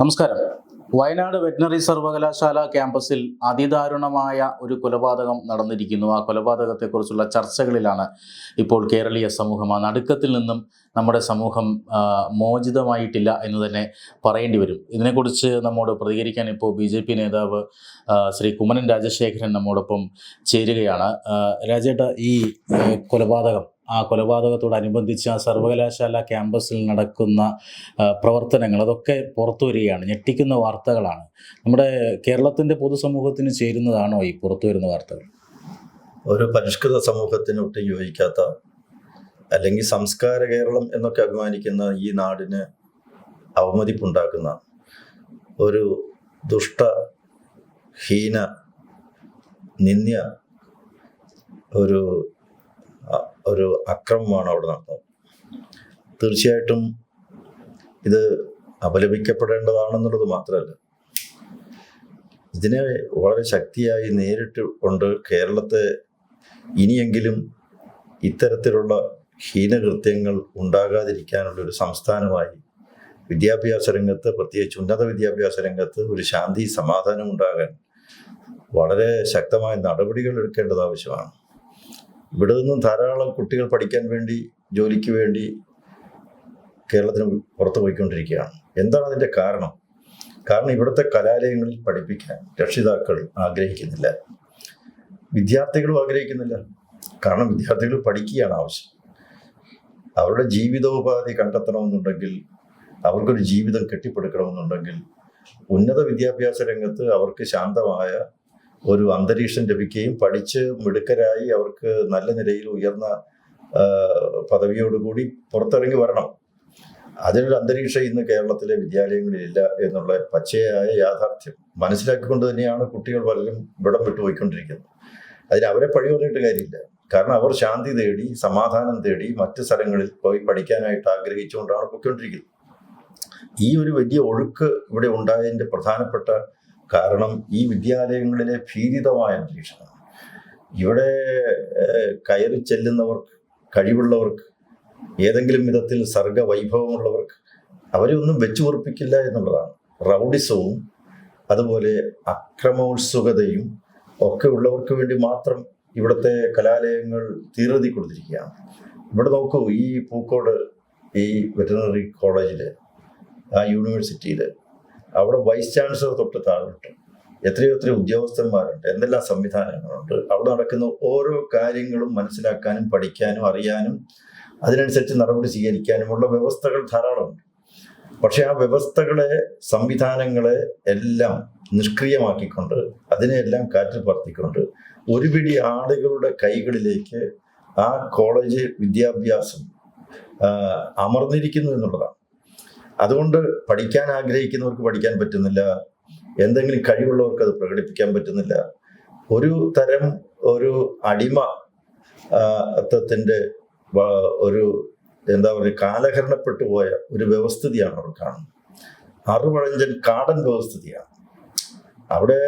നമസ്കാരം. വയനാട് വെറ്റിനറി സർവകലാശാല ക്യാമ്പസിൽ അതിദാരുണമായ ഒരു കൊലപാതകം നടന്നിരിക്കുന്നു. ആ കൊലപാതകത്തെക്കുറിച്ചുള്ള ചർച്ചകളിലാണ് ഇപ്പോൾ കേരളീയ സമൂഹം. ആ നടുക്കത്തിൽ നിന്നും നമ്മുടെ സമൂഹം മോചിതമായിട്ടില്ല എന്ന് തന്നെ പറയേണ്ടി വരും. ഇതിനെക്കുറിച്ച് നമ്മോട് പ്രതികരിക്കാൻ ഇപ്പോൾ ബി ജെ പി നേതാവ് ശ്രീ കുമ്മനൻ രാജശേഖരൻ നമ്മോടൊപ്പം ചേരുകയാണ്. രാജേട്ട ഈ കൊലപാതകം ആ കൊലപാതകത്തോടനുബന്ധിച്ച് ആ സർവകലാശാല ക്യാമ്പസിൽ നടക്കുന്ന പ്രവർത്തനങ്ങൾ അതൊക്കെ പുറത്തു വരികയാണ് ഞെട്ടിക്കുന്ന വാർത്തകളാണ്. നമ്മുടെ കേരളത്തിന്റെ പൊതുസമൂഹത്തിന് ചേരുന്നതാണോ ഈ പുറത്തു വരുന്ന വാർത്തകൾ? ഒരു പരിഷ്കൃത സമൂഹത്തിന് ഒട്ടും യോജിക്കാത്ത അല്ലെങ്കിൽ സംസ്കാര കേരളം എന്നൊക്കെ അഭിമാനിക്കുന്ന ഈ നാടിന് അവമതിപ്പുണ്ടാക്കുന്ന ഒരു ദുഷ്ട ഹീന നിന്ദ്യ ഒരു ഒരു അക്രമമാണ് അവിടെ നടന്നത്. തീർച്ചയായിട്ടും ഇത് അപലപിക്കപ്പെടേണ്ടതാണെന്നുള്ളത് മാത്രമല്ല ഇതിനെ വളരെ ശക്തിയായി നേരിട്ട് കൊണ്ട് കേരളത്തെ ഇനിയെങ്കിലും ഇത്തരത്തിലുള്ള ഹീനകൃത്യങ്ങൾ ഉണ്ടാകാതിരിക്കാനുള്ള ഒരു സംസ്ഥാനമായി വിദ്യാഭ്യാസ രംഗത്ത് പ്രത്യേകിച്ച് ഉന്നത വിദ്യാഭ്യാസ രംഗത്ത് ഒരു ശാന്തി സമാധാനം ഉണ്ടാകാൻ വളരെ ശക്തമായ നടപടികൾ എടുക്കേണ്ടത് ആവശ്യമാണ്. ഇവിടെ നിന്നും ധാരാളം കുട്ടികൾ പഠിക്കാൻ വേണ്ടി ജോലിക്ക് വേണ്ടി കേരളത്തിന് പുറത്തു പോയിക്കൊണ്ടിരിക്കുകയാണ്. എന്താണ് അതിന്റെ കാരണം? കാരണം ഇവിടുത്തെ കലാലയങ്ങളിൽ പഠിപ്പിക്കാൻ രക്ഷിതാക്കൾ ആഗ്രഹിക്കുന്നില്ല. വിദ്യാർത്ഥികളും ആഗ്രഹിക്കുന്നില്ല. കാരണം വിദ്യാർത്ഥികൾ പഠിക്കുകയാണ് ആവശ്യം. അവരുടെ ജീവിതോപാധി കണ്ടെത്തണമെന്നുണ്ടെങ്കിൽ അവർക്കൊരു ജീവിതം കെട്ടിപ്പടുക്കണമെന്നുണ്ടെങ്കിൽ ഉന്നത വിദ്യാഭ്യാസ രംഗത്ത് അവർക്ക് ശാന്തമായ ഒരു അന്തരീക്ഷം ലഭിക്കുകയും പഠിച്ച് മിടുക്കരായി അവർക്ക് നല്ല നിലയിൽ ഉയർന്ന പദവിയോടുകൂടി പുറത്തിറങ്ങി വരണം. അതിനൊരു അന്തരീക്ഷം ഇന്ന് കേരളത്തിലെ വിദ്യാലയങ്ങളിലില്ല എന്നുള്ള പച്ചയായ യാഥാർത്ഥ്യം മനസ്സിലാക്കിക്കൊണ്ട് തന്നെയാണ് കുട്ടികൾ പലരും ഇവിടം വിട്ടുപോയിക്കൊണ്ടിരിക്കുന്നത് അതിന് അവരെ പഴി പറഞ്ഞിട്ട് കാര്യമില്ല. കാരണം അവർ ശാന്തി തേടി സമാധാനം തേടി മറ്റ് സ്ഥലങ്ങളിൽ പോയി പഠിക്കാനായിട്ട് ആഗ്രഹിച്ചുകൊണ്ടാണ് പൊയ്ക്കൊണ്ടിരിക്കുന്നത്. ഈ ഒരു വലിയ ഒഴുക്ക് ഇവിടെ ഉണ്ടായതിന്റെ പ്രധാനപ്പെട്ട കാരണം ഈ വിദ്യാലയങ്ങളിലെ ഭീതിതമായ അന്തരീക്ഷമാണ്. ഇവിടെ കയറി ചെല്ലുന്നവർക്ക് കഴിവുള്ളവർക്ക് ഏതെങ്കിലും വിധത്തിൽ സർഗ വൈഭവമുള്ളവർക്ക് അവരെ ഒന്നും വെച്ചു ഉറപ്പിക്കില്ല എന്നുള്ളതാണ്. റൗഡിസവും അതുപോലെ അക്രമോത്സുകതയും ഒക്കെ ഉള്ളവർക്ക് വേണ്ടി മാത്രം ഇവിടുത്തെ കലാലയങ്ങൾ തീർതി കൊടുത്തിരിക്കുകയാണ്. ഇവിടെ നോക്കൂ ഈ പൂക്കോട് ഈ വെറ്ററിനറി കോളേജിൽ ആ യൂണിവേഴ്സിറ്റിയിൽ അവിടെ വൈസ് ചാൻസലർ തൊട്ട് താഴോട്ട് എത്രയോ എത്രയോ ഉദ്യോഗസ്ഥന്മാരുണ്ട് എന്തെല്ലാം സംവിധാനങ്ങളുണ്ട്. അവിടെ നടക്കുന്ന ഓരോ കാര്യങ്ങളും മനസ്സിലാക്കാനും പഠിക്കാനും അറിയാനും അതിനനുസരിച്ച് നടപടി സ്വീകരിക്കാനുമുള്ള വ്യവസ്ഥകൾ ധാരാളമുണ്ട്. പക്ഷെ ആ വ്യവസ്ഥകളെ സംവിധാനങ്ങളെ എല്ലാം നിഷ്ക്രിയമാക്കിക്കൊണ്ട് അതിനെയെല്ലാം കാറ്റിൽ പറത്തിക്കൊണ്ട് ഒരു പിടി ആളുകളുടെ കൈകളിലേക്ക് ആ കോളേജ് വിദ്യാഭ്യാസം അമർന്നിരിക്കുന്നു എന്നുള്ളതാണ്. അതുകൊണ്ട് പഠിക്കാൻ ആഗ്രഹിക്കുന്നവർക്ക് പഠിക്കാൻ പറ്റുന്നില്ല. എന്തെങ്കിലും കഴിവുള്ളവർക്ക് അത് പ്രകടിപ്പിക്കാൻ പറ്റുന്നില്ല. ഒരു തരം ഒരു അടിമ ഒരു എന്താ പറയുക കാലഹരണപ്പെട്ടു പോയ ഒരു വ്യവസ്ഥിതിയാണ് അവർ കാണുന്നത്. അറുപഴഞ്ചൻ കാടൻ വ്യവസ്ഥിതിയാണ്. അവിടെ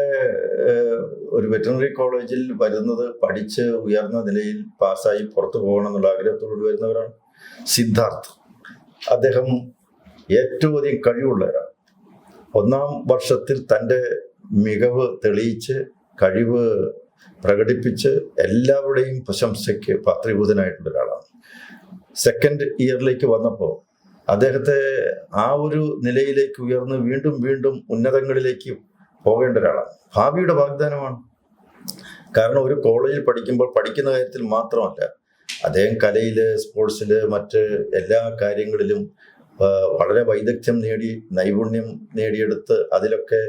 ഒരു വെറ്ററിനറി കോളേജിൽ വരുന്നത് പഠിച്ച് ഉയർന്ന നിലയിൽ പാസ്സായി പുറത്തു പോകണം എന്നുള്ള ആഗ്രഹത്തോട് വരുന്നവരാണ്. സിദ്ധാർത്ഥ്. അദ്ദേഹം ഏറ്റവും അധികം കഴിവുള്ളവരാണ്. ഒന്നാം വർഷത്തിൽ തന്റെ മികവ് തെളിയിച്ച് കഴിവ് പ്രകടിപ്പിച്ച് എല്ലാവരുടെയും പ്രശംസയ്ക്ക് പാത്രീഭൂതനായിട്ടുള്ള ഒരാളാണ്. സെക്കൻഡ് ഇയറിലേക്ക് വന്നപ്പോൾ അദ്ദേഹത്തെ ആ ഒരു നിലയിലേക്ക് ഉയർന്ന് വീണ്ടും വീണ്ടും ഉന്നതങ്ങളിലേക്ക് പോകേണ്ട ഒരാളാണ്. ഭാവിയുടെ വാഗ്ദാനമാണ്. കാരണം ഒരു കോളേജിൽ പഠിക്കുമ്പോൾ പഠിക്കുന്ന കാര്യത്തിൽ മാത്രമല്ല അദ്ദേഹം കലയിൽ സ്പോർട്സിൽ മറ്റ് എല്ലാ കാര്യങ്ങളിലും വളരെ വൈദഗ്ധ്യം നേടി നൈപുണ്യം നേടിയെടുത്ത് അതിലൊക്കെ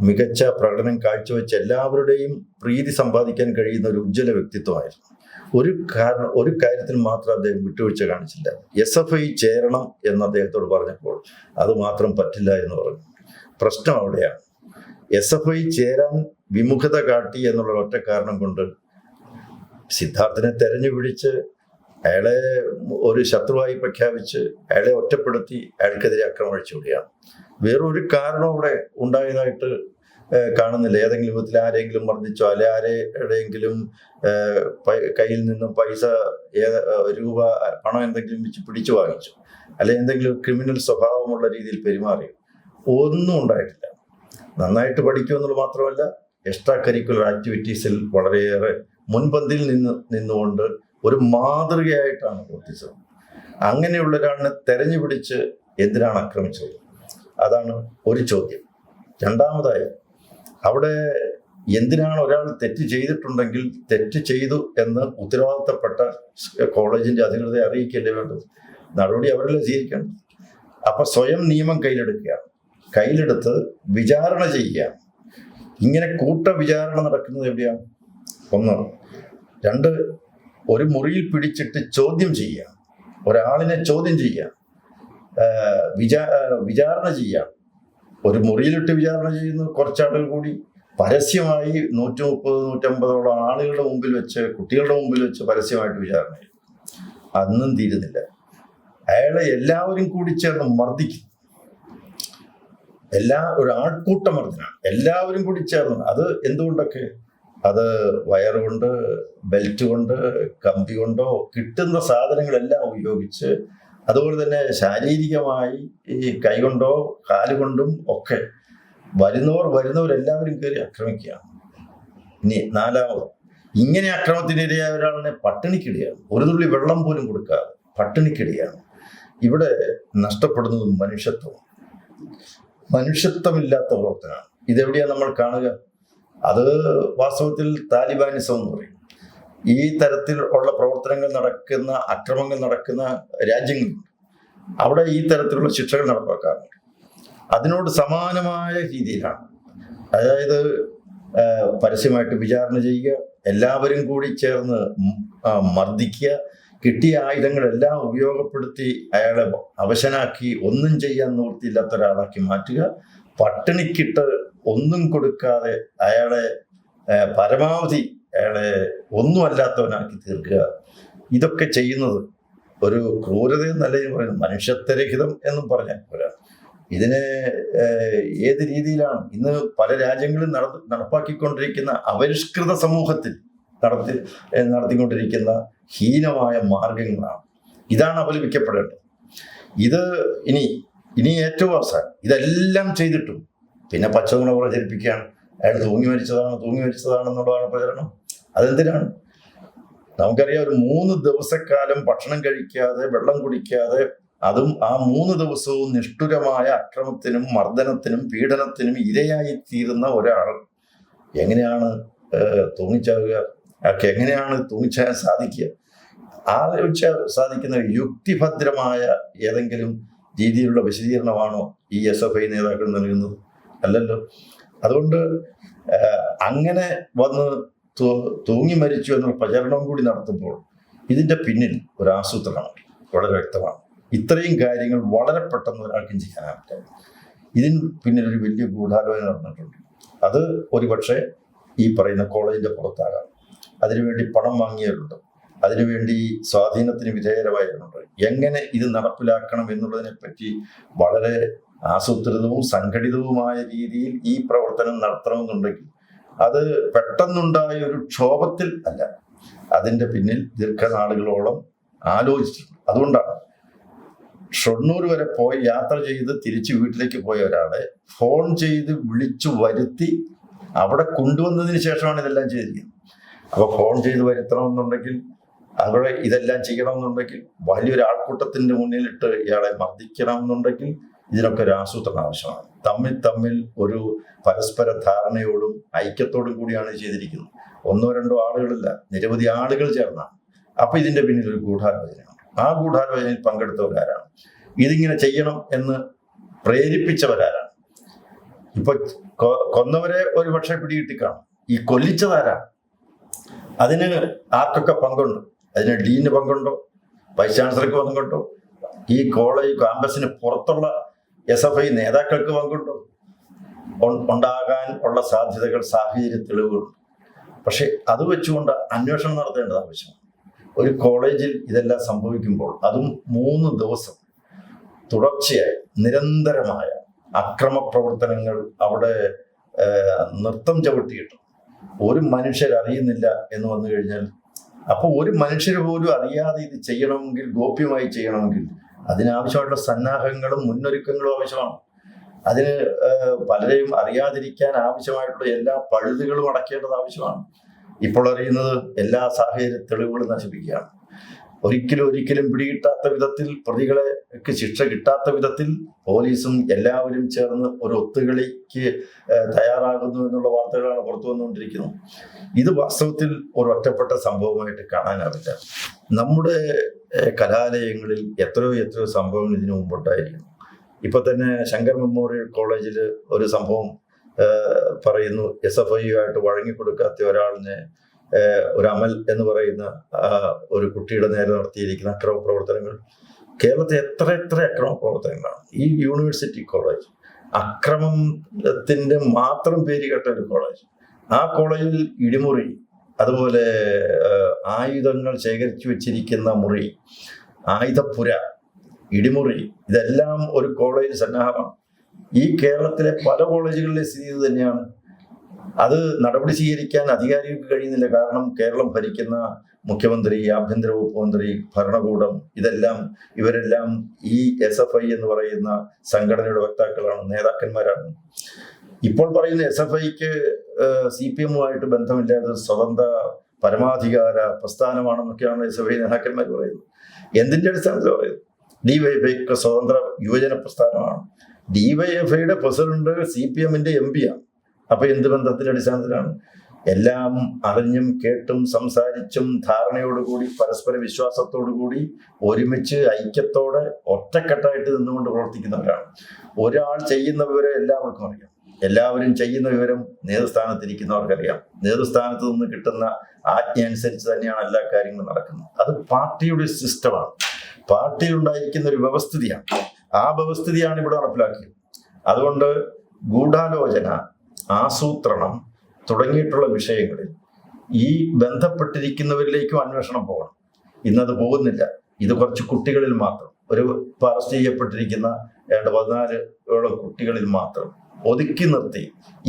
മികച്ച പ്രകടനം കാഴ്ചവെച്ച് എല്ലാവരുടെയും പ്രീതി സമ്പാദിക്കാൻ കഴിയുന്ന ഒരു ഉജ്ജ്വല വ്യക്തിത്വമായിരുന്നു. ഒരു കാരണം ഒരു കാര്യത്തിൽ മാത്രം അദ്ദേഹം വിട്ടുവീഴ്ച കാണിച്ചില്ല. എസ് എഫ് ഐ ചേരണം എന്ന് അദ്ദേഹത്തോട് പറഞ്ഞപ്പോൾ അത് മാത്രം പറ്റില്ല എന്ന് പറഞ്ഞു. പ്രശ്നം അവിടെയാണ്. എസ് എഫ് ഐ ചേരാൻ വിമുഖത കാട്ടി എന്നുള്ള ഒറ്റ കാരണം കൊണ്ട് സിദ്ധാർത്ഥനെ തെരഞ്ഞു പിടിച്ച് അയാളെ ഒരു ശത്രുവായി പ്രഖ്യാപിച്ച് അയാളെ ഒറ്റപ്പെടുത്തി അയാൾക്കെതിരെ ആക്രമണം അഴിച്ചുവിടുകയാണ്. വേറൊരു കാരണം അവിടെ ഉണ്ടായതായിട്ട് കാണുന്നില്ല. ഏതെങ്കിലും വിധത്തിൽ ആരെങ്കിലും മർദ്ദിച്ചോ അല്ലെ ആരെയുടെയെങ്കിലും കയ്യിൽ നിന്നും പൈസ രൂപ പണം എന്തെങ്കിലും വെച്ച് പിടിച്ചു വാങ്ങിച്ചു അല്ലെ എന്തെങ്കിലും ക്രിമിനൽ സ്വഭാവമുള്ള രീതിയിൽ പെരുമാറിയോ? ഒന്നും ഉണ്ടായിട്ടില്ല. നന്നായിട്ട് പഠിക്കുക എന്നുള്ളത് മാത്രമല്ല എക്സ്ട്രാ കരിക്കുലർ ആക്ടിവിറ്റീസിൽ വളരെയേറെ മുൻപന്തിയിൽ നിന്ന് നിന്നുകൊണ്ട് ഒരു മാതൃകയായിട്ടാണ് പ്രവർത്തിച്ചത്. അങ്ങനെയുള്ള ഒരാളിനെ തെരഞ്ഞു പിടിച്ച് എന്തിനാണ് ആക്രമിച്ചത്? അതാണ് ഒരു ചോദ്യം. രണ്ടാമതായി അവിടെ എന്തിനാണ് ഒരാൾ തെറ്റ് ചെയ്തിട്ടുണ്ടെങ്കിൽ തെറ്റ് ചെയ്തു എന്ന് ഉത്തരവാദിത്തപ്പെട്ട കോളേജിന്റെ അധികൃതരെ അറിയിക്കല്ലേ വേണ്ടത്? നടപടി അവരല്ലേ സ്വീകരിക്കണം അപ്പൊ സ്വയം നിയമം കയ്യിലെടുക്കുക കയ്യിലെടുത്ത് വിചാരണ ചെയ്യുക ഇങ്ങനെ കൂട്ട വിചാരണ നടക്കുന്നത് എവിടെയാണ്? ഒന്ന് രണ്ട് ഒരു മുറിയിൽ പിടിച്ചിട്ട് ചോദ്യം ചെയ്യുക. ഒരാളിനെ ചോദ്യം ചെയ്യുക. വിചാ വിചാരണ ചെയ്യുക. ഒരു മുറിയിലിട്ട് വിചാരണ ചെയ്യുന്നു കുറച്ചാളുകൾ കൂടി. പരസ്യമായി നൂറ്റി മുപ്പത് നൂറ്റമ്പതോളം ആളുകളുടെ മുമ്പിൽ വെച്ച് കുട്ടികളുടെ മുമ്പിൽ വെച്ച് പരസ്യമായിട്ട് വിചാരണ ചെയ്യും. അന്നും തീരുന്നില്ല. അയാളെ എല്ലാവരും കൂടി ചേർന്ന് മർദ്ദിക്കും. എല്ലാ ഒരു ആൾക്കൂട്ട മർദ്ദനാണ് എല്ലാവരും കൂടി ചേർന്ന്. അത് എന്തുകൊണ്ടൊക്കെ? അത് വയർ കൊണ്ട് ബെൽറ്റ് കൊണ്ട് കമ്പി കൊണ്ടോ കിട്ടുന്ന സാധനങ്ങളെല്ലാം ഉപയോഗിച്ച് അതുപോലെ തന്നെ ശാരീരികമായി ഈ കൈകൊണ്ടോ കാലുകൊണ്ടും ഒക്കെ വരുന്നവർ വരുന്നവരെല്ലാവരും കയറി ആക്രമിക്കുകയാണ്. ഇനി നാലാമത്. ഇങ്ങനെ അക്രമത്തിനിരയായ ഒരാളിനെ ഒരു തുള്ളി വെള്ളം പോലും കൊടുക്കാതെ പട്ടിണിക്കിടുകയാണ് ഇവിടെ നഷ്ടപ്പെടുന്നത് മനുഷ്യത്വം. മനുഷ്യത്വമില്ലാത്ത പ്രവർത്തനമാണ്. ഇതെവിടെയാണ് നമ്മൾ കാണുക? അത് വാസ്തവത്തിൽ താലിബാനിസം എന്ന് പറയും. ഈ തരത്തിൽ ഉള്ള പ്രവർത്തനങ്ങൾ നടക്കുന്ന അക്രമങ്ങൾ നടക്കുന്ന രാജ്യങ്ങളുണ്ട്. അവിടെ ഈ തരത്തിലുള്ള ശിക്ഷകൾ നടപ്പാക്കാറുണ്ട്. അതിനോട് സമാനമായ രീതിയിലാണ്. അതായത് പരസ്യമായിട്ട് വിചാരണ ചെയ്യുക എല്ലാവരും കൂടി ചേർന്ന് മർദ്ദിക്കുക കിട്ടിയ ആയുധങ്ങളെല്ലാം ഉപയോഗപ്പെടുത്തി അയാളെ അവശനാക്കി ഒന്നും ചെയ്യാൻ നിവൃത്തിയില്ലാത്ത ഒരാളാക്കി മാറ്റുക പട്ടിണിക്കിട്ട് ഒന്നും കൊടുക്കാതെ അയാളെ പരമാവധി അയാളെ ഒന്നുമല്ലാത്തവനാക്കി തീർക്കുക. ഇതൊക്കെ ചെയ്യുന്നത് ഒരു ക്രൂരത എന്നല്ല ഞാൻ പറയുന്നത് മനുഷ്യത്വരഹിതം എന്നും പറഞ്ഞാൽ പോരാ. ഇതിനെ ഏത് രീതിയിലാണ് ഇന്ന് പല രാജ്യങ്ങളും നട നടപ്പാക്കിക്കൊണ്ടിരിക്കുന്ന അപരിഷ്കൃത സമൂഹത്തിൽ നടത്തി നടത്തിക്കൊണ്ടിരിക്കുന്ന ഹീനമായ മാർഗങ്ങളാണ്. ഇതാണ് അപലപിക്കപ്പെടേണ്ടത്. ഇത് ഇനി ഇനി ഏറ്റവും അവസാനം. ഇതെല്ലാം ചെയ്തിട്ടും പിന്നെ പച്ചനുണ പ്രചരിപ്പിക്കുകയാണ് അയാൾ തൂങ്ങി മരിച്ചതാണ് തൂങ്ങി മരിച്ചതാണെന്നുള്ളതാണ് പ്രചരണം. അതെന്തിനാണ്? നമുക്കറിയാം ഒരു മൂന്ന് ദിവസക്കാലം ഭക്ഷണം കഴിക്കാതെ വെള്ളം കുടിക്കാതെ അതും ആ മൂന്ന് ദിവസവും നിഷ്ഠുരമായ അക്രമത്തിനും മർദ്ദനത്തിനും പീഡനത്തിനും ഇരയായി തീരുന്ന ഒരാൾ എങ്ങനെയാണ് തൂങ്ങിച്ചാകുക അയാൾക്ക് എങ്ങനെയാണ് തൂങ്ങിച്ചാൻ സാധിക്കുക? ആലോചിച്ച സാധിക്കുന്ന യുക്തിഭദ്രമായ ഏതെങ്കിലും രീതിയിലുള്ള വിശദീകരണമാണോ ഈ എസ് എഫ് ഐ നേതാക്കൾ നൽകുന്നത്? അല്ലല്ലോ. അതുകൊണ്ട് അങ്ങനെ വന്ന് തൂങ്ങി മരിച്ചു എന്നുള്ള പ്രചരണം കൂടി നടത്തുമ്പോൾ ഇതിന്റെ പിന്നിൽ ഒരു ആസൂത്രണം വളരെ വ്യക്തമാണ്. ഇത്രയും കാര്യങ്ങൾ വളരെ പെട്ടെന്ന് ഒരാൾക്കും ചെയ്യാനാവില്ല ഇതിന് പിന്നിൽ ഒരു വലിയ ഗൂഢാലോചന നടന്നിട്ടുണ്ട്. അത് ഒരുപക്ഷെ ഈ പറയുന്ന കോളേജിന്റെ പുറത്താകാം അതിനുവേണ്ടി പണം വാങ്ങിയവരുണ്ട്. അതിനുവേണ്ടി സ്വാധീനത്തിന് വിധേയരായവരുണ്ട്. എങ്ങനെ ഇത് നടപ്പിലാക്കണം എന്നുള്ളതിനെ പറ്റി വളരെ ആസൂത്രിതവും സംഘടിതവുമായ രീതിയിൽ ഈ പ്രവർത്തനം നടത്തണമെന്നുണ്ടെങ്കിൽ അത് പെട്ടെന്നുണ്ടായ ഒരു ക്ഷോഭത്തിൽ അല്ല. അതിന്റെ പിന്നിൽ ദീർഘനാളുകളോളം ആലോചിച്ചിട്ടുണ്ട്. അതുകൊണ്ടാണ് ഷൊർണൂർ വരെ പോയി യാത്ര ചെയ്ത് തിരിച്ച് വീട്ടിലേക്ക് പോയ ഒരാളെ ഫോൺ ചെയ്ത് വിളിച്ചു വരുത്തി അവിടെ കൊണ്ടുവന്നതിന് ശേഷമാണ് ഇതെല്ലാം ചെയ്തിരിക്കുന്നത്. അപ്പോൾ ഫോൺ ചെയ്ത് വരുത്തണമെന്നുണ്ടെങ്കിൽ അവിടെ ഇതെല്ലാം ചെയ്യണമെന്നുണ്ടെങ്കിൽ വലിയൊരു ആൾക്കൂട്ടത്തിന്റെ മുന്നിലിട്ട് ഇയാളെ മർദ്ദിക്കണമെന്നുണ്ടെങ്കിൽ ഇതിനൊക്കെ ഒരു ആസൂത്രണം ആവശ്യമാണ്. തമ്മിൽ തമ്മിൽ ഒരു പരസ്പര ധാരണയോടും ഐക്യത്തോടും കൂടിയാണ് ചെയ്തിരിക്കുന്നത്. ഒന്നോ രണ്ടോ ആളുകളില്ല നിരവധി ആളുകൾ ചേർന്നാണ്. അപ്പൊ ഇതിന്റെ പിന്നിൽ ഒരു ഗൂഢാലോചനയാണ്. ആ ഗൂഢാലോചനയിൽ പങ്കെടുത്തവരാരാണ്? ഇതിങ്ങനെ ചെയ്യണം എന്ന് പ്രേരിപ്പിച്ചവരാരാണ്? ഇപ്പൊ കൊന്നവരെ ഒരു പക്ഷേ പിടികിട്ടിക്കാണും. ഈ കൊല്ലിച്ചതാരാണ് അതിന് ആർക്കൊക്കെ പങ്കുണ്ട്? അതിന് ഡീന് പങ്കുണ്ടോ? വൈസ് ചാൻസലർക്ക് പങ്കുണ്ടോ? ഈ കോളേജ് ക്യാമ്പസിന് പുറത്തുള്ള എസ് എഫ് ഐ നേതാക്കൾക്ക് പങ്കുണ്ടോ. ഉണ്ടാകാൻ ഉള്ള സാധ്യതകൾ സാഹചര്യ തെളിവുകളുണ്ട് പക്ഷെ അത് വെച്ചുകൊണ്ട് അന്വേഷണം നടത്തേണ്ടത് ആവശ്യമാണ്. ഒരു കോളേജിൽ ഇതെല്ലാം സംഭവിക്കുമ്പോൾ അതും മൂന്ന് ദിവസം തുടർച്ചയായി നിരന്തരമായ അക്രമ പ്രവർത്തനങ്ങൾ അവിടെ നൃത്തം ചവിട്ടിയിട്ട് ഒരു മനുഷ്യർ അറിയുന്നില്ല എന്ന് വന്നു കഴിഞ്ഞാൽ അപ്പോൾ ഒരു മനുഷ്യർ പോലും അറിയാതെ ഇത് ചെയ്യണമെങ്കിൽ ഗോപ്യമായി ചെയ്യണമെങ്കിൽ അതിനാവശ്യമായിട്ടുള്ള സന്നാഹങ്ങളും മുന്നൊരുക്കങ്ങളും ആവശ്യമാണ്. അതിന് പലരെയും അറിയാതിരിക്കാൻ ആവശ്യമായിട്ടുള്ള എല്ലാ പഴുതുകളും അടക്കേണ്ടത് ആവശ്യമാണ്. ഇപ്പോൾ അറിയുന്നത് എല്ലാ സാഹചര്യ തെളിവുകളും നശിപ്പിക്കുകയാണ്. ഒരിക്കലും ഒരിക്കലും പിടികിട്ടാത്ത വിധത്തിൽ പ്രതികളെക്ക് ശിക്ഷ കിട്ടാത്ത വിധത്തിൽ പോലീസും എല്ലാവരും ചേർന്ന് ഒരു ഒത്തുകളിക്ക് തയ്യാറാകുന്നു എന്നുള്ള വാർത്തകളാണ് പുറത്തു വന്നുകൊണ്ടിരിക്കുന്നത്. ഇത് വാസ്തവത്തിൽ ഒരു ഒറ്റപ്പെട്ട സംഭവമായിട്ട് കാണാനാവില്ല. നമ്മുടെ കലാലയങ്ങളിൽ എത്രയോ എത്രയോ സംഭവങ്ങൾ ഇതിനു മുമ്പുണ്ടായിരിക്കുന്നു ഇപ്പൊ തന്നെ ശങ്കർ മെമ്മോറിയൽ കോളേജിൽ ഒരു സംഭവം പറയുന്നു എസ് എഫ് ഐ ആയിട്ട് വഴങ്ങിക്കൊടുക്കാത്ത ഒരാളിനെ ഒരു അമൽ എന്ന് പറയുന്ന ഒരു കുട്ടിയുടെ നേരെ നടത്തിയിരിക്കുന്ന അക്രമ പ്രവർത്തനങ്ങൾ കേരളത്തിൽ എത്ര എത്ര അക്രമ പ്രവർത്തനങ്ങളാണ് ഈ യൂണിവേഴ്സിറ്റി കോളേജ് അക്രമത്തിന്റെ മാത്രം പേര് കേട്ട ഒരു കോളേജ്. ആ കോളേജിൽ ഇടിമുറി അതുപോലെ ആയുധങ്ങൾ ശേഖരിച്ചു വെച്ചിരിക്കുന്ന മുറി ആയുധപ്പുര ഇടിമുറി ഇതെല്ലാം ഒരു കോളേജ് സന്നാഹമാണ്. ഈ കേരളത്തിലെ പല കോളേജുകളിലെ സ്ഥിതി ഇത് തന്നെയാണ്. അത് നടപടി സ്വീകരിക്കാൻ അധികാരികൾക്ക് കഴിയുന്നില്ല. കാരണം കേരളം ഭരിക്കുന്ന മുഖ്യമന്ത്രി ആഭ്യന്തര വകുപ്പ് മന്ത്രി ഭരണകൂടം ഇതെല്ലാം ഇവരെല്ലാം ഈ എസ് എഫ് ഐ എന്ന് പറയുന്ന സംഘടനയുടെ വക്താക്കളാണ് നേതാക്കന്മാരാണ്. ഇപ്പോൾ പറയുന്ന എസ് എഫ് ഐക്ക് സി പി എമ്മുമായിട്ട് ബന്ധമില്ലാതെ സ്വതന്ത്ര പരമാധികാര പ്രസ്ഥാനമാണെന്നൊക്കെയാണ് സഭയിൽ നേതാക്കന്മാർ പറയുന്നത്. എന്തിന്റെ അടിസ്ഥാനത്തിൽ പറയുന്നത്? ഡിവൈഎഫ്ഐക്ക് സ്വതന്ത്ര യുവജന പ്രസ്ഥാനമാണ്. ഡിവൈഎഫ്ഐയുടെ പ്രസിഡന്റ് സി പി എമ്മിന്റെ എം പിയാണ് അപ്പൊ എന്ത് ബന്ധത്തിന്റെ അടിസ്ഥാനത്തിലാണ്? എല്ലാം അറിഞ്ഞും കേട്ടും സംസാരിച്ചും ധാരണയോടുകൂടി പരസ്പര വിശ്വാസത്തോടുകൂടി ഒരുമിച്ച് ഐക്യത്തോടെ ഒറ്റക്കെട്ടായിട്ട് നിന്നുകൊണ്ട് പ്രവർത്തിക്കുന്നവരാണ്. ഒരാൾ ചെയ്യുന്നവരെ എല്ലാവർക്കും അറിയാം. എല്ലാവരും ചെയ്യുന്ന വിവരം നേതൃസ്ഥാനത്തിരിക്കുന്നവർക്കറിയാം. നേതൃസ്ഥാനത്ത് നിന്ന് കിട്ടുന്ന ആജ്ഞ അനുസരിച്ച് തന്നെയാണ് എല്ലാ കാര്യങ്ങളും നടക്കുന്നത്. അത് പാർട്ടിയുടെ സിസ്റ്റമാണ്. പാർട്ടിയിൽ ഉണ്ടായിരിക്കുന്ന ഒരു വ്യവസ്ഥിതിയാണ്. ആ വ്യവസ്ഥിതിയാണ് ഇവിടെ നടപ്പിലാക്കിയത്. അതുകൊണ്ട് ഗൂഢാലോചന ആസൂത്രണം തുടങ്ങിയിട്ടുള്ള വിഷയങ്ങളിൽ ഈ ബന്ധപ്പെട്ടിരിക്കുന്നവരിലേക്കും അന്വേഷണം പോകണം. ഇന്നത് പോകുന്നില്ല. ഇത് കുറച്ച് കുട്ടികളിൽ മാത്രം. ഒരു അറസ്റ്റ് ചെയ്യപ്പെട്ടിരിക്കുന്ന ഏതാണ്ട് പതിനാലോളം കുട്ടികളിൽ മാത്രം. ഒതുക്കി നിർത്തി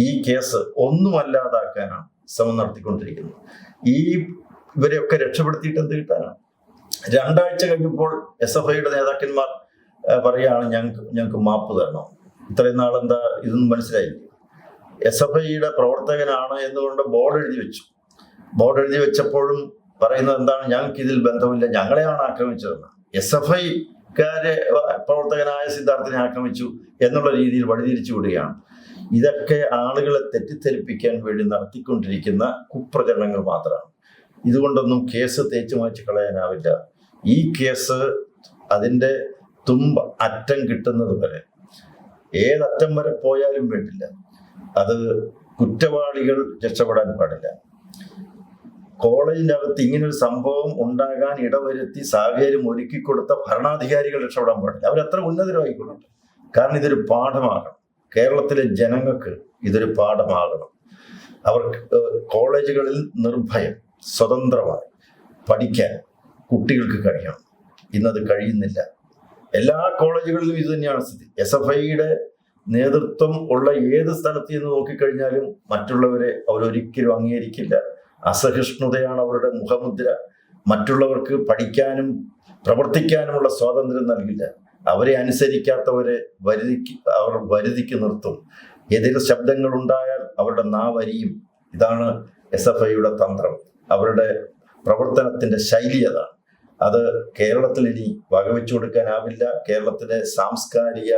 ഈ കേസ് ഒന്നുമല്ലാതാക്കാനാണ് ശ്രമം നടത്തിക്കൊണ്ടിരിക്കുന്നത്. ഈ ഇവരെയൊക്കെ രക്ഷപ്പെടുത്തിയിട്ട് എന്ത് കിട്ടാനാണ്? രണ്ടാഴ്ച കഴിഞ്ഞപ്പോൾ എസ് എഫ് ഐയുടെ നേതാക്കന്മാർ പറയുകയാണ് ഞങ്ങൾക്ക് ഞങ്ങൾക്ക് മാപ്പ് തരണം. ഇത്രയും നാളെന്താ ഇതൊന്നും മനസ്സിലായില്ല. എസ് എഫ് ഐയുടെ പ്രവർത്തകനാണ് എന്നുകൊണ്ട് ബോർഡ് എഴുതി വെച്ചു. ബോർഡ് എഴുതി വെച്ചപ്പോഴും പറയുന്നത് എന്താണ് ഞങ്ങൾക്ക് ഇതിൽ ബന്ധമില്ല ഞങ്ങളെയാണ് ആക്രമിച്ചതെന്ന്. എസ് എഫ് ഐക്കാരെ പ്രവർത്തകനായ സിദ്ധാർത്ഥിനെ ആക്രമിച്ചു എന്നുള്ള രീതിയിൽ വഴിതിരിച്ചു വിടുകയാണ്. ഇതൊക്കെ ആളുകളെ തെറ്റിദ്ധരിപ്പിക്കാൻ വേണ്ടി നടത്തിക്കൊണ്ടിരിക്കുന്ന കുപ്രചരണങ്ങൾ മാത്രമാണ്. ഇതുകൊണ്ടൊന്നും കേസ് തേച്ചു മാറ്റി കളയാനാവില്ല. ഈ കേസ് അതിന്റെ തുമ്പ അറ്റം കിട്ടുന്നത് വരെ. ഏതറ്റം വരെ പോയാലും വേണ്ടില്ല. അത് കുറ്റവാളികൾ രക്ഷപ്പെടാൻ പാടില്ല. കോളേജിന്റെ അകത്ത് ഇങ്ങനൊരു സംഭവം ഉണ്ടാകാൻ ഇടവരുത്തി സാഹചര്യം ഒരുക്കി കൊടുത്ത ഭരണാധികാരികൾ രക്ഷപ്പെടാൻ പാടില്ല. അവരത്ര ഉന്നതരായിക്കൊള്ളട്ടെ. കാരണം ഇതൊരു പാഠമാകണം. കേരളത്തിലെ ജനങ്ങൾക്ക് ഇതൊരു പാഠമാകണം. അവർ കോളേജുകളിൽ നിർഭയം സ്വതന്ത്രമായി പഠിക്കാൻ കുട്ടികൾക്ക് കഴിയണം. ഇന്നത് കഴിയുന്നില്ല. എല്ലാ കോളേജുകളിലും ഇത് തന്നെയാണ് സ്ഥിതി. എസ് എഫ് ഐയുടെ നേതൃത്വം ഉള്ള ഏത് സ്ഥലത്ത് നിന്ന് നോക്കിക്കഴിഞ്ഞാലും മറ്റുള്ളവരെ അവരൊരിക്കലും അംഗീകരിക്കില്ല. അസഹിഷ്ണുതയാണ് അവരുടെ മുഖമുദ്ര. മറ്റുള്ളവർക്ക് പഠിക്കാനും പ്രവർത്തിക്കാനുമുള്ള സ്വാതന്ത്ര്യം നൽകില്ല. അവരെ അനുസരിക്കാത്തവരെ വരുതിക്ക് അവർ വരുതിക്ക് നിർത്തും. എതിർ ശബ്ദങ്ങൾ ഉണ്ടായാൽ അവരുടെ നാവരിയും. ഇതാണ് എസ് എഫ് ഐയുടെ തന്ത്രം. അവരുടെ പ്രവർത്തനത്തിന്റെ ശൈലി അതാണ്. അത് കേരളത്തിൽ ഇനി വകവെച്ചു കൊടുക്കാനാവില്ല. കേരളത്തിലെ സാംസ്കാരിക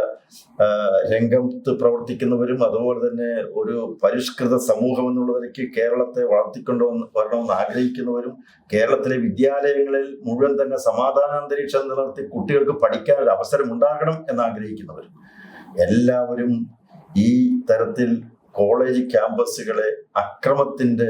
രംഗത്ത് പ്രവർത്തിക്കുന്നവരും അതുപോലെ തന്നെ ഒരു പരിഷ്കൃത സമൂഹം എന്നുള്ള കേരളത്തെ വളർത്തിക്കൊണ്ടു വരണമെന്ന് ആഗ്രഹിക്കുന്നവരും കേരളത്തിലെ വിദ്യാലയങ്ങളിൽ മുഴുവൻ തന്നെ സമാധാന അന്തരീക്ഷം നിലനിർത്തി കുട്ടികൾക്ക് പഠിക്കാൻ ഒരു അവസരം ഉണ്ടാകണം എന്ന് ആഗ്രഹിക്കുന്നവരും. എല്ലാവരും ഈ തരത്തിൽ കോളേജ് ക്യാമ്പസുകളെ അക്രമത്തിന്റെ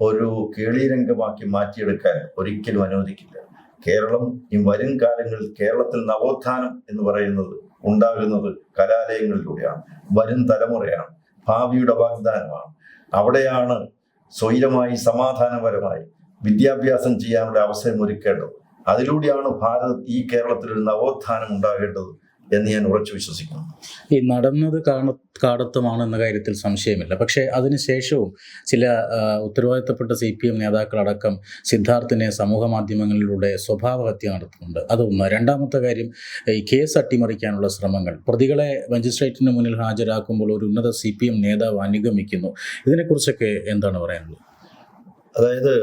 ഒരു കേളീരംഗമാക്കി മാറ്റിയെടുക്കാൻ ഒരിക്കലും അനുവദിക്കില്ല. കേരളം ഈ വരും കാലങ്ങളിൽ കേരളത്തിൽ നവോത്ഥാനം എന്ന് പറയുന്നത് ഉണ്ടാകുന്നത് കലാലയങ്ങളിലൂടെയാണ് വരും തലമുറയാണ് ഭാവിയുടെ വാഗ്ദാനമാണ്. അവിടെയാണ് സ്വൈരമായി സമാധാനപരമായി വിദ്യാഭ്യാസം ചെയ്യാനുള്ള അവസരം ഒരുക്കേണ്ടത്. അതിലൂടെയാണ് ഭാരത് ഈ കേരളത്തിൽ ഒരു നവോത്ഥാനം ഉണ്ടാകേണ്ടത് എന്ന് ഞാൻ ഉറച്ചു വിശ്വസിക്കുന്നു. ഈ നടന്നത് കാണ കാടത്തമാണ് എന്ന കാര്യത്തിൽ സംശയമില്ല. പക്ഷേ അതിനുശേഷവും ചില ഉത്തരവാദിത്തപ്പെട്ട സി പി എം നേതാക്കളടക്കം സിദ്ധാർത്ഥിനെ സമൂഹ മാധ്യമങ്ങളിലൂടെ സ്വഭാവഹത്യ നടത്തുന്നുണ്ട്. അതൊന്ന് രണ്ടാമത്തെ കാര്യം ഈ കേസ് അട്ടിമറിക്കാനുള്ള ശ്രമങ്ങൾ. പ്രതികളെ മജിസ്ട്രേറ്റിന് മുന്നിൽ ഹാജരാക്കുമ്പോൾ ഒരു ഉന്നത സി പി എം നേതാവ് അനുഗമിക്കുന്നു. ഇതിനെക്കുറിച്ചൊക്കെ എന്താണ് പറയാനുള്ളത്? അതായത്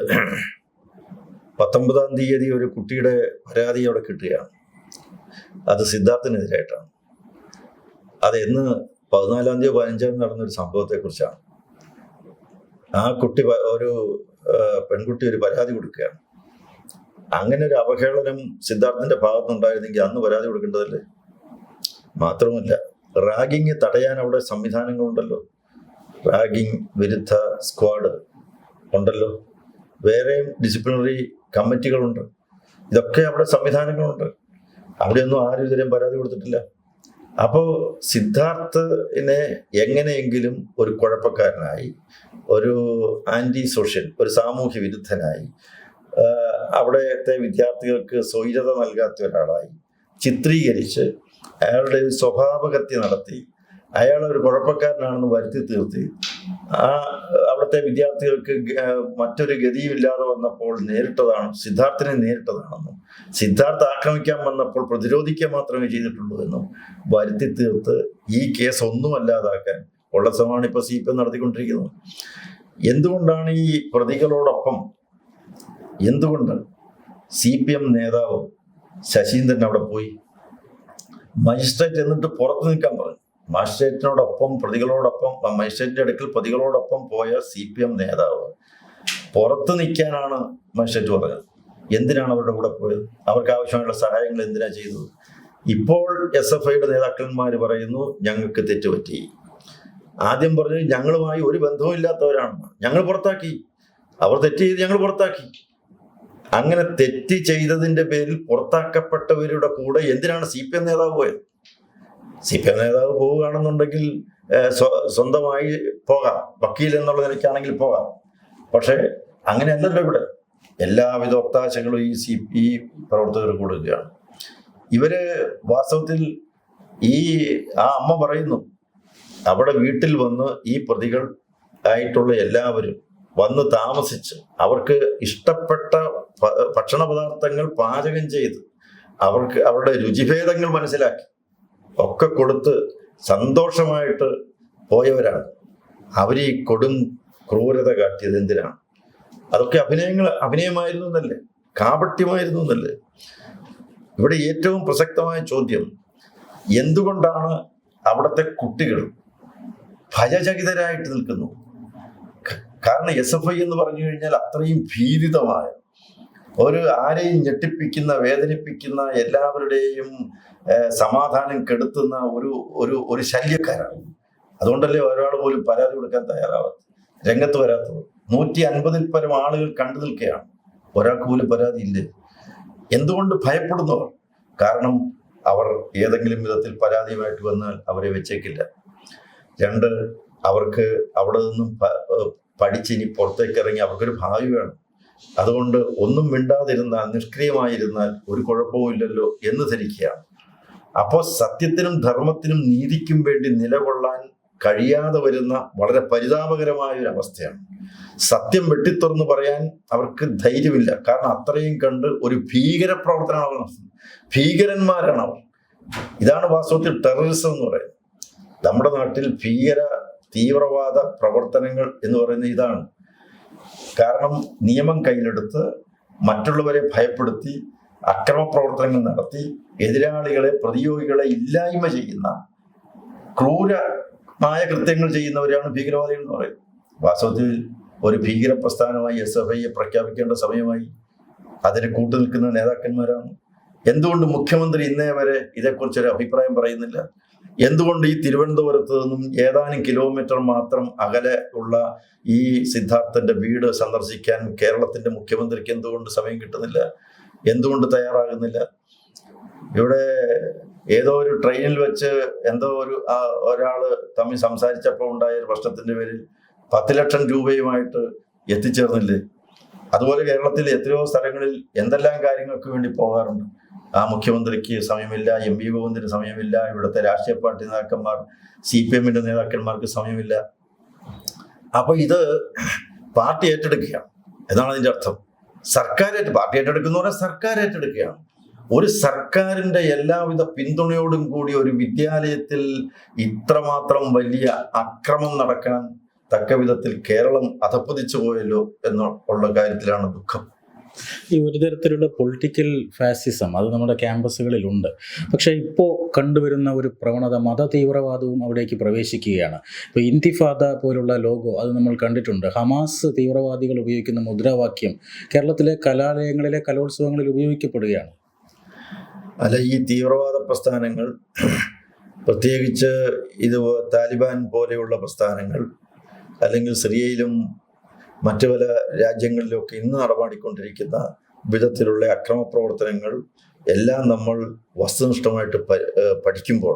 പത്തൊമ്പതാം തീയതി ഒരു കുട്ടിയുടെ പരാതി അവിടെ കിട്ടുകയാണ്. അത് സിദ്ധാർത്ഥിനെതിരായിട്ടാണ്. അത് എന്ന് പതിനാലാം തീയതി പതിനഞ്ചാം തീയതി നടന്നൊരു സംഭവത്തെക്കുറിച്ചാണ്. ആ കുട്ടി ഒരു പെൺകുട്ടി ഒരു പരാതി കൊടുക്കുകയാണ്. അങ്ങനെ ഒരു അവഹേളനം സിദ്ധാർത്ഥന്റെ ഭാഗത്തുണ്ടായിരുന്നെങ്കിൽ അന്ന് പരാതി കൊടുക്കേണ്ടതല്ലേ? മാത്രമല്ല റാഗിങ് തടയാൻ അവിടെ സംവിധാനങ്ങളുണ്ടല്ലോ. റാഗിങ് വിരുദ്ധ സ്ക്വാഡ് ഉണ്ടല്ലോ. വേറെയും ഡിസിപ്ലിനറി കമ്മിറ്റികളുണ്ട്. ഇതൊക്കെ അവിടെ സംവിധാനങ്ങളുണ്ട്. അവിടെയൊന്നും ആരും ഇതുവരെയും പരാതി കൊടുത്തിട്ടില്ല. അപ്പോൾ സിദ്ധാർത്ഥിനെ എങ്ങനെയെങ്കിലും ഒരു കുഴപ്പക്കാരനായി ഒരു ആന്റി സോഷ്യൽ ഒരു സാമൂഹ്യ വിരുദ്ധനായി അവിടത്തെ വിദ്യാർത്ഥികൾക്ക് സ്വൈരത നൽകാത്ത ഒരാളായി ചിത്രീകരിച്ച് അയാളുടെ ഒരു സ്വഭാവകത്തി നടത്തി അയാൾ ഒരു കുഴപ്പക്കാരനാണെന്ന് വരുത്തി തീർത്തി ആ അവിടുത്തെ വിദ്യാർത്ഥികൾക്ക് മറ്റൊരു ഗതിയുമില്ലാതെ വന്നപ്പോൾ നേരിട്ടതാണ് സിദ്ധാർത്ഥിനെ നേരിട്ടതാണെന്നും സിദ്ധാർത്ഥ ആക്രമിക്കാൻ വന്നപ്പോൾ പ്രതിരോധിക്കുക മാത്രമേ ചെയ്തിട്ടുള്ളൂ എന്നും വരുത്തി തീർത്ത് ഈ കേസ് ഒന്നും അല്ലാതാക്കാൻ ഉള്ള ശ്രമമാണ് ഇപ്പൊ സി പി എം നടത്തിക്കൊണ്ടിരിക്കുന്നത്. എന്തുകൊണ്ടാണ് ഈ പ്രതികളോടൊപ്പം എന്തുകൊണ്ട് സി പി എം നേതാവ് ശശീന്ദ്രൻ അവിടെ പോയി? മജിസ്ട്രേറ്റ് എന്നിട്ട് പുറത്തു നിൽക്കാൻ പറഞ്ഞു. മജിസ്ട്രേറ്റിനോടൊപ്പം പ്രതികളോടൊപ്പം മജിസ്ട്രേറ്റിന്റെ അടുക്കൽ പ്രതികളോടൊപ്പം പോയ സി പി എം നേതാവ് പുറത്തു നിൽക്കാനാണ് മജിസ്ട്രേറ്റ് പറഞ്ഞത്. എന്തിനാണ് അവരുടെ കൂടെ പോയത്? അവർക്ക് ആവശ്യമായുള്ള സഹായങ്ങൾ എന്തിനാ ചെയ്തത്? ഇപ്പോൾ എസ് എഫ് ഐയുടെ നേതാക്കന്മാർ പറയുന്നു ഞങ്ങൾക്ക് തെറ്റുപറ്റി. ആദ്യം പറഞ്ഞു ഞങ്ങളുമായി ഒരു ബന്ധവും ഇല്ലാത്തവരാണ് ഞങ്ങൾ പുറത്താക്കി. അവർ തെറ്റ് ചെയ്ത് ഞങ്ങൾ പുറത്താക്കി. അങ്ങനെ തെറ്റ് ചെയ്തതിന്റെ പേരിൽ പുറത്താക്കപ്പെട്ടവരുടെ കൂടെ എന്തിനാണ് സി പി എം നേതാവ് പോയത്? സി പി എം നേതാവ് പോവുകയാണെന്നുണ്ടെങ്കിൽ സ്വന്തമായി പോകാം. വക്കീൽ എന്നുള്ള നിലയ്ക്കാണെങ്കിൽ പോകാം. പക്ഷേ അങ്ങനെയല്ലല്ലോ ഇവിടെ. എല്ലാവിധ ഒത്താശകളും ഈ സി പി പ്രവർത്തകർ കൊടുക്കുകയാണ്. ഇവർ വാസ്തവത്തിൽ ഈ ആ അമ്മ പറയുന്നു അവിടെ വീട്ടിൽ വന്ന് ഈ പ്രതികൾ ആയിട്ടുള്ള എല്ലാവരും വന്ന് താമസിച്ച് അവർക്ക് ഇഷ്ടപ്പെട്ട ഭക്ഷണ പദാർത്ഥങ്ങൾ പാചകം ചെയ്ത് അവർക്ക് അവരുടെ രുചിഭേദങ്ങൾ മനസ്സിലാക്കി. ഒക്കെ കൊടുത്ത് സന്തോഷമായിട്ട് പോയവരാണ്. അവർ ഈ കൊടും ക്രൂരത കാട്ടിയത് എന്തിനാണ്? അതൊക്കെ അഭിനയങ്ങൾ അഭിനയമായിരുന്നു എന്നല്ലേ? കാപട്യമായിരുന്നു എന്നല്ലേ? ഇവിടെ ഏറ്റവും പ്രസക്തമായ ചോദ്യം എന്തുകൊണ്ടാണ് അവിടുത്തെ കുട്ടികൾ ഭയചകിതരായിട്ട് നിൽക്കുന്നു? കാരണം എസ് എഫ് ഐ എന്ന് പറഞ്ഞു കഴിഞ്ഞാൽ അത്രയും ഭീതിതമായ ഒരു ആരെയും ഞെട്ടിപ്പിക്കുന്ന വേദനിപ്പിക്കുന്ന എല്ലാവരുടെയും സമാധാനം കെടുത്തുന്ന ഒരു ഒരു ഒരു ശല്യക്കാരാണ്. അതുകൊണ്ടല്ലേ ഒരാൾ പോലും പരാതി കൊടുക്കാൻ തയ്യാറാവാത്തത്? രംഗത്ത് വരാത്തത്. നൂറ്റി അൻപതിൽ പരം ആളുകൾ കണ്ടു നിൽക്കുകയാണ്. ഒരാൾക്ക് പോലും പരാതി ഇല്ലേ? എന്തുകൊണ്ട് ഭയപ്പെടുന്നവർ? കാരണം അവർ ഏതെങ്കിലും വിധത്തിൽ പരാതിയുമായിട്ട് വന്നാൽ അവരെ വെച്ചേക്കില്ല. രണ്ട് അവർക്ക് അവിടെ നിന്നും പഠിച്ച് ഇനി പുറത്തേക്ക് ഇറങ്ങി അവർക്കൊരു ഭാവി വേണം. അതുകൊണ്ട് ഒന്നും മിണ്ടാതിരുന്നാൽ നിഷ്ക്രിയമായിരുന്നാൽ ഒരു കുഴപ്പവുമില്ലല്ലോ എന്ന് ധരിക്കുകയാണ്. അപ്പോൾ സത്യത്തിനും ധർമ്മത്തിനും നീതിക്കും വേണ്ടി നിലകൊള്ളാൻ കഴിയാതെ വരുന്ന വളരെ പരിതാപകരമായ ഒരു അവസ്ഥയാണ് സത്യം വെട്ടിത്തുറന്ന് പറയാൻ അവർക്ക് ധൈര്യമില്ല. കാരണം അത്രയും കണ്ട് ഒരു ഭീകര പ്രവർത്തനമാണ് അവർ നടത്തുന്നത്. ഭീകരന്മാരാണ് അവർ ഇതാണ് വാസ്തവത്തിൽ ടെററിസം എന്ന് പറയുന്നത്. നമ്മുടെ നാട്ടിൽ ഭീകര തീവ്രവാദ പ്രവർത്തനങ്ങൾ എന്ന് പറയുന്നത് ഇതാണ്. കാരണം നിയമം കയ്യിലെടുത്ത് മറ്റുള്ളവരെ ഭയപ്പെടുത്തി അക്രമ പ്രവർത്തനങ്ങൾ നടത്തി എതിരാളികളെ പ്രതിയോഗികളെ ഇല്ലായ്മ ചെയ്യുന്ന ക്രൂരമായ കൃത്യങ്ങൾ ചെയ്യുന്നവരാണ് ഭീകരവാദികൾ എന്ന് പറയുന്നത്. വാസ്തവത്തിൽ ഒരു ഭീകര പ്രസ്ഥാനമായി എസ് എഫ് ഐയെ പ്രഖ്യാപിക്കേണ്ട സമയമായി അതിന് കൂട്ടുനിൽക്കുന്ന നേതാക്കന്മാരാണ് എന്തുകൊണ്ട് മുഖ്യമന്ത്രി ഇന്നേ വരെ ഇതേക്കുറിച്ചൊരു അഭിപ്രായം പറയുന്നില്ല? എന്തുകൊണ്ട് ഈ തിരുവനന്തപുരത്ത് നിന്നും ഏതാനും കിലോമീറ്റർ മാത്രം അകലെ ഉള്ള ഈ സിദ്ധാർത്ഥന്റെ വീട് സന്ദർശിക്കാൻ കേരളത്തിന്റെ മുഖ്യമന്ത്രിക്ക് എന്തുകൊണ്ട് സമയം കിട്ടുന്നില്ല? എന്തുകൊണ്ട് തയ്യാറാകുന്നില്ല? ഇവിടെ ഏതോ ഒരു ട്രെയിനിൽ വെച്ച് എന്തോ ഒരു ഒരാൾ തമ്മിൽ സംസാരിച്ചപ്പോൾ ഉണ്ടായ ഒരു പ്രശ്നത്തിന്റെ പേരിൽ പത്ത് ലക്ഷം രൂപയുമായിട്ട് എത്തിച്ചേർന്നില്ലേ? അതുപോലെ കേരളത്തിൽ എത്രയോ സ്ഥലങ്ങളിൽ എന്തെല്ലാം കാര്യങ്ങൾക്ക് വേണ്ടി പോകാറുണ്ട്? ആ മുഖ്യമന്ത്രിക്ക് സമയമില്ല എം വി ഗോവിന്ദന് സമയമില്ല ഇവിടുത്തെ രാഷ്ട്രീയ പാർട്ടി നേതാക്കന്മാർ സി പി എമ്മിന്റെ നേതാക്കന്മാർക്ക് സമയമില്ല. അപ്പൊ ഇത് പാർട്ടി ഏറ്റെടുക്കുകയാണ്. എന്നാണ് അതിന്റെ അർത്ഥം. സർക്കാർ ഏറ്റ- പാർട്ടി ഏറ്റെടുക്കുന്ന പറഞ്ഞാൽ സർക്കാർ ഏറ്റെടുക്കുകയാണ്. ഒരു സർക്കാരിന്റെ എല്ലാവിധ പിന്തുണയോടും കൂടി ഒരു വിദ്യാലയത്തിൽ ഇത്രമാത്രം വലിയ അക്രമം നടക്കാൻ തക്ക വിധത്തിൽ കേരളം അധപ്പതിച്ചു പോയല്ലോ എന്നുള്ള കാര്യത്തിലാണ് ദുഃഖം. ഈ ഒരു തരത്തിലുള്ള പൊളിറ്റിക്കൽ ഫാസിസം അത് നമ്മുടെ ക്യാമ്പസുകളിലുണ്ട് പക്ഷേ ഇപ്പോൾ കണ്ടുവരുന്ന ഒരു പ്രവണത മത തീവ്രവാദവും അവിടേക്ക് പ്രവേശിക്കുകയാണ്. ഇപ്പോൾ ഇന്തിഫാദ പോലുള്ള ലോഗോ അത് നമ്മൾ കണ്ടിട്ടുണ്ട്. ഹമാസ് തീവ്രവാദികൾ ഉപയോഗിക്കുന്ന മുദ്രാവാക്യം കേരളത്തിലെ കലാലയങ്ങളിലെ കലോത്സവങ്ങളിൽ ഉപയോഗിക്കപ്പെടുകയാണ്. അല്ല ഈ തീവ്രവാദ പ്രസ്ഥാനങ്ങൾ പ്രത്യേകിച്ച് ഇത് താലിബാൻ പോലെയുള്ള പ്രസ്ഥാനങ്ങൾ അല്ലെങ്കിൽ സിറിയയിലും മറ്റു പല രാജ്യങ്ങളിലൊക്കെ ഇന്ന് നടപാടിക്കൊണ്ടിരിക്കുന്ന വിധത്തിലുള്ള അക്രമ പ്രവർത്തനങ്ങൾ എല്ലാം നമ്മൾ വസ്തുനിഷ്ഠമായിട്ട് പഠിക്കുമ്പോൾ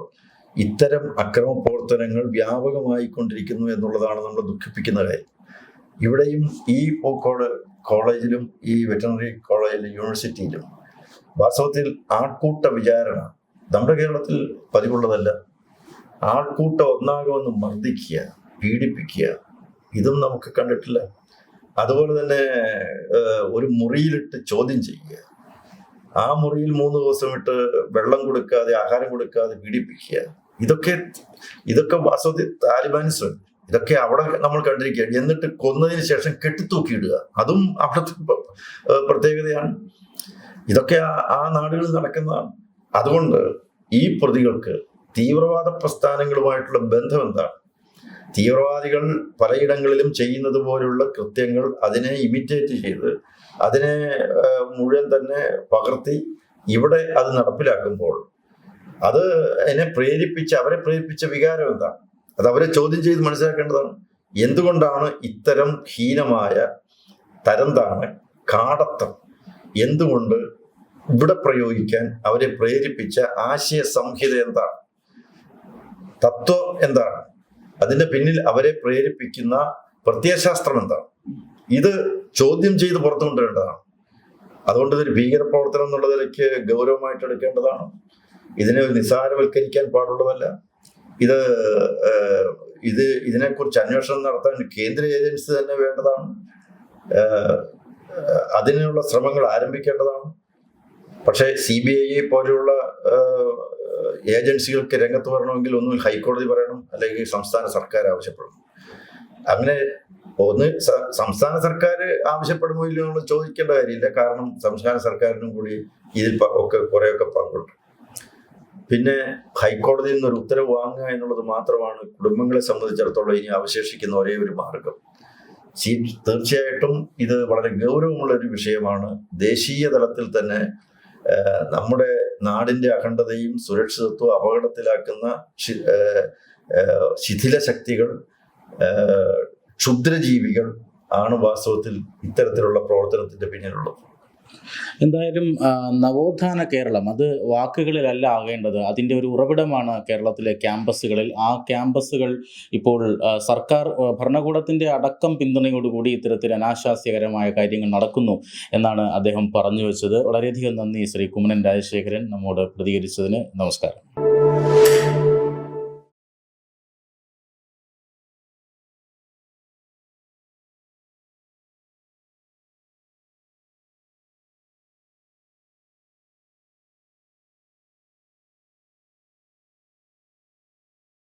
ഇത്തരം അക്രമ പ്രവർത്തനങ്ങൾ വ്യാപകമായി കൊണ്ടിരിക്കുന്നു എന്നുള്ളതാണ് നമ്മൾ ദുഃഖിപ്പിക്കുന്ന കാര്യം. ഇവിടെയും ഈ കോളേജിലും ഈ വെറ്ററിനറി കോളേജിലും യൂണിവേഴ്സിറ്റിയിലും വാസ്തവത്തിൽ ആൾക്കൂട്ട വിചാരണ നമ്മുടെ കേരളത്തിൽ പതിവുള്ളതല്ല. ആൾക്കൂട്ടം ഒന്നാകെ ഒന്ന് മർദ്ദിക്കുക പീഡിപ്പിക്കുക ഇതും നമുക്ക് കണ്ടിട്ടില്ല. അതുപോലെ തന്നെ ഒരു മുറിയിലിട്ട് ചോദ്യം ചെയ്യുക. ആ മുറിയിൽ മൂന്ന് ദിവസം ഇട്ട് വെള്ളം കൊടുക്കാതെ ആഹാരം കൊടുക്കാതെ പീഡിപ്പിക്കുക. ഇതൊക്കെ ഇതൊക്കെ വാസ്തവത്തിൽ താലിബാനിസം ഇതൊക്കെ അവിടെ നമ്മൾ കണ്ടിരിക്കുകയാണ് എന്നിട്ട് കൊന്നതിന് ശേഷം കെട്ടിത്തൂക്കിയിടുക അതും അവിടുത്തെ പ്രത്യേകതയാണ്. ഇതൊക്കെ ആ നാടുകളിൽ നടക്കുന്നതാണ്. അതുകൊണ്ട് ഈ പ്രതികൾക്ക് തീവ്രവാദ പ്രസ്ഥാനങ്ങളുമായിട്ടുള്ള ബന്ധം എന്താണ്? തീവ്രവാദികൾ പലയിടങ്ങളിലും ചെയ്യുന്നത് പോലുള്ള കൃത്യങ്ങൾ അതിനെ ഇമിറ്റേറ്റ് ചെയ്ത് അതിനെ മുഴുവൻ തന്നെ പകർത്തി ഇവിടെ അത് നടപ്പിലാക്കുമ്പോൾ അത് എന്നെ പ്രേരിപ്പിച്ച അവരെ പ്രേരിപ്പിച്ച വികാരം എന്താണ്? അത് അവരെ ചോദ്യം ചെയ്ത് മനസ്സിലാക്കേണ്ടതാണ്. എന്തുകൊണ്ടാണ് ഇത്തരം ഹീനമായ തരംതാണ് കാടത്തം. എന്തുകൊണ്ട് ഇവിടെ പ്രയോഗിക്കാൻ അവരെ പ്രേരിപ്പിച്ച ആശയ സംഹിത എന്താണ്? തത്വം എന്താണ്? അതിന്റെ പിന്നിൽ അവരെ പ്രേരിപ്പിക്കുന്ന പ്രത്യയശാസ്ത്രം എന്താണ്? ഇത് ചോദ്യം ചെയ്ത് പുറത്തു കൊണ്ടുവരേണ്ടതാണ്. അതുകൊണ്ട് ഇതൊരു ഭീകരപ്രവർത്തനം എന്നുള്ള നിലയ്ക്ക് ഗൗരവമായിട്ട് എടുക്കേണ്ടതാണ്. ഇതിനെ ഒരു നിസ്സാരവൽക്കരിക്കാൻ പാടുള്ളതല്ല. ഇത് ഇത് ഇതിനെക്കുറിച്ച് അന്വേഷണം നടത്താൻ കേന്ദ്ര ഏജൻസി തന്നെ വേണ്ടതാണ്. അതിനുള്ള ശ്രമങ്ങൾ ആരംഭിക്കേണ്ടതാണ്. പക്ഷേ സി ബി ഐ പോലെയുള്ള ഏജൻസികൾക്ക് രംഗത്ത് വരണമെങ്കിൽ ഒന്നുകിൽ ഹൈക്കോടതി പറയണം അല്ലെങ്കിൽ സംസ്ഥാന സർക്കാർ ആവശ്യപ്പെടണം. അങ്ങനെ ഒന്ന് സംസ്ഥാന സർക്കാർ ആവശ്യപ്പെടുമോ ഇല്ലയോ എന്നുള്ളത് ചോദിക്കേണ്ട കാര്യമില്ല. കാരണം സംസ്ഥാന സർക്കാരിനും കൂടി ഇതിൽ ഒക്കെ കുറേയൊക്കെ പങ്കുണ്ട്. പിന്നെ ഹൈക്കോടതിയിൽ നിന്നൊരു ഉത്തരവ് വാങ്ങുക എന്നുള്ളത് മാത്രമാണ് കുടുംബങ്ങളെ സംബന്ധിച്ചിടത്തോളം ഇനി അവശേഷിക്കുന്ന ഒരേ ഒരു മാർഗം. തീർച്ചയായിട്ടും ഇത് വളരെ ഗൗരവമുള്ള ഒരു വിഷയമാണ്. ദേശീയ തലത്തിൽ തന്നെ നമ്മുടെ നാടിന്റെ അഖണ്ഡതയും സുരക്ഷിതത്വവും അപകടത്തിലാക്കുന്ന ശിഥില ശക്തികൾ ക്ഷുദ്രജീവികൾ ആണ് വാസ്തവത്തിൽ ഇത്തരത്തിലുള്ള പ്രവർത്തനത്തിന്റെ പിന്നിലുള്ളത്. എന്തായാലും നവോത്ഥാന കേരളം അത് വാക്കുകളിലല്ല ആകേണ്ടത്. അതിന്റെ ഒരു ഉറവിടമാണ് കേരളത്തിലെ ക്യാമ്പസുകളിൽ. ആ ക്യാമ്പസുകൾ ഇപ്പോൾ സർക്കാർ ഭരണകൂടത്തിന്റെ അടക്കം പിന്തുണയോടുകൂടി ഇത്തരത്തിൽ അനാശാസ്യകരമായ കാര്യങ്ങൾ നടക്കുന്നു എന്നാണ് അദ്ദേഹം പറഞ്ഞു വെച്ചത്. വളരെയധികം നന്ദി ശ്രീ കുമ്മനൻ രാജശേഖരൻ നമ്മോട് പ്രതികരിച്ചതിന് നമസ്കാരം.